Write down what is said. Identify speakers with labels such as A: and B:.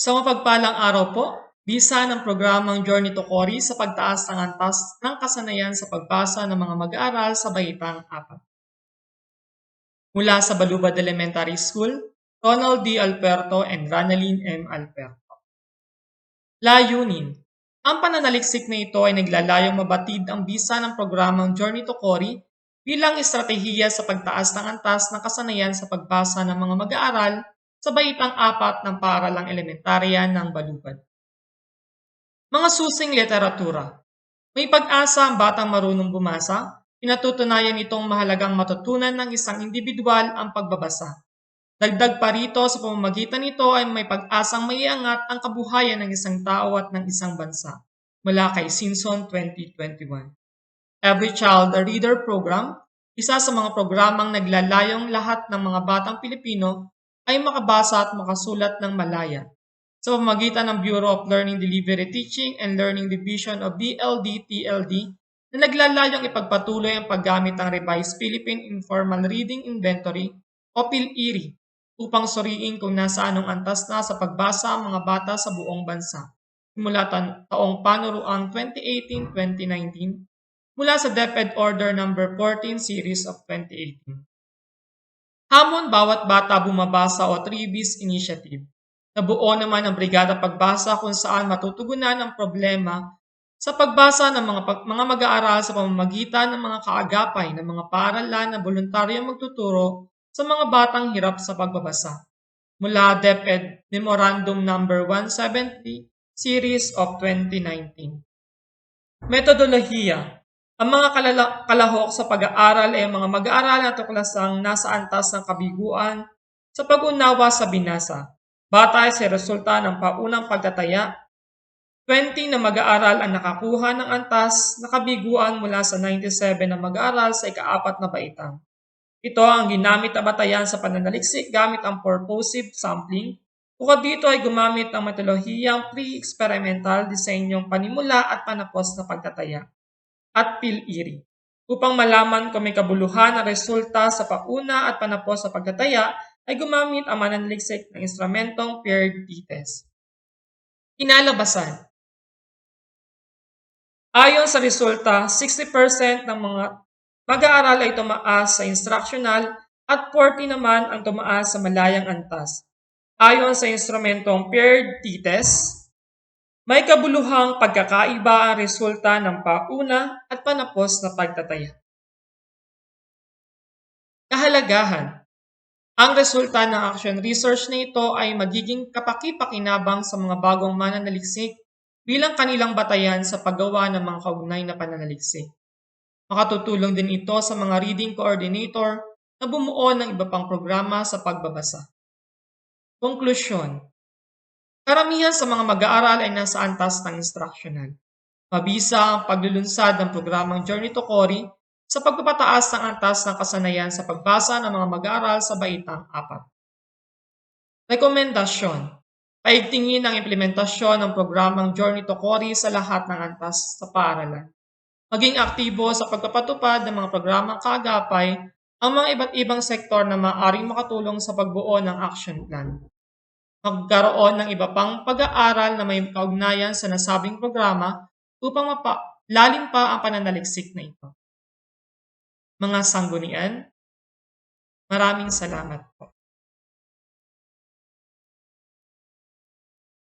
A: Sa mapagpalang araw po, bisa ng programang Journey to Cory sa pagtaas ng antas ng kasanayan sa pagbasa ng mga mag-aaral sa Baitang 4. Mula sa Balubad Elementary School, Ronald D. Alberto and Ranalyn M. Alberto. Layunin Ang pananaliksik na ito ay naglalayong mabatid ang bisa ng programang Journey to Cory bilang estratehiya sa pagtaas ng antas ng kasanayan sa pagbasa ng mga mag-aaral sa baitang apat ng paaralang elementarya ng Balubad. Mga susing literatura. May pag-asa ang batang marunong bumasa, pinatutunayan itong mahalagang matutunan ng isang individual ang pagbabasa. Dagdag pa rito sa pamamagitan nito ay may pag-asang maiangat ang kabuhayan ng isang tao at ng isang bansa. Mula kay Simpson 2021. Every Child a Reader Program, isa sa mga programang naglalayong lahat ng mga batang Pilipino ay makabasa at makasulat ng Malaya. Sa pamamagitan ng Bureau of Learning Delivery Teaching and Learning Division of BLD-TLD na naglalayong ipagpatuloy ang paggamit ng Revised Philippine Informal Reading Inventory o PIL-IRI upang suriin kung nasaan ang antas na sa pagbasa ang mga bata sa buong bansa simula ta- taong panuruang 2018-2019 mula sa DepEd Order No. 14 Series of 2018. Hamon bawat bata bumabasa o Tribis Initiative. Nabuo naman ang Brigada Pagbasa kung saan matutugunan ang problema sa pagbasa ng mga, mga mag-aaral sa pamamagitan ng mga kaagapay ng mga paaralan na voluntaryong magtuturo sa mga batang hirap sa pagbabasa. Mula DepEd Memorandum No. 170 Series of 2019. Metodolohiya ang mga kalahok sa pag-aaral ay mga mag-aaral na tuklasang nasa antas ng kabiguan sa pag-unawa sa binasa. Batay sa resulta ng paunang pagtataya, 20 na mag-aaral ang nakakuha ng antas na kabiguan mula sa 97 na mag-aaral sa ikaapat na baitang. Ito ang ginamit na batayan sa pananaliksik gamit ang purposive sampling. Bukod dito ay gumamit ng metodologiyang pre-experimental disenyong panimula at panapos na pagtataya at PIL-IRI upang malaman kung may kabuluhan na resulta sa pauna at panapos sa pagtataya ay gumamit ang mananaliksik ng instrumentong paired t-test. Kinalabasan Ayon sa resulta, 60% ng mga mag-aaral ay tumaas sa instructional at 40 naman ang tumaas sa malayang antas. Ayon sa instrumentong paired t-test, may kabuluhang pagkakaiba ang resulta ng pauna at panapos na pagtataya. Kahalagahan Ang resulta ng action research na ito ay magiging kapaki-pakinabang sa mga bagong mananaliksik bilang kanilang batayan sa paggawa ng mga kaugnay na pananaliksik. Makatutulong din ito sa mga reading coordinator na bumuo ng iba pang programa sa pagbabasa. Konklusyon Karamihan sa mga mag-aaral ay nasa antas ng instructional. Mabisa ang paglulunsad ng programang Journey to Cory sa pagpapataas ng antas ng kasanayan sa pagbasa ng mga mag-aaral sa Baitang 4. Rekomendasyon Paigtingin ang implementasyon ng programang Journey to Cory sa lahat ng antas sa paaralan. Maging aktibo sa pagpapatupad ng mga programang kaagapay ang mga iba't ibang sektor na maaaring makatulong sa pagbuo ng action plan magkaroon ng iba pang pag-aaral na may kaugnayan sa nasabing programa upang mapa lalim pa ang pananaliksik na ito. Mga sanggunian, maraming salamat po.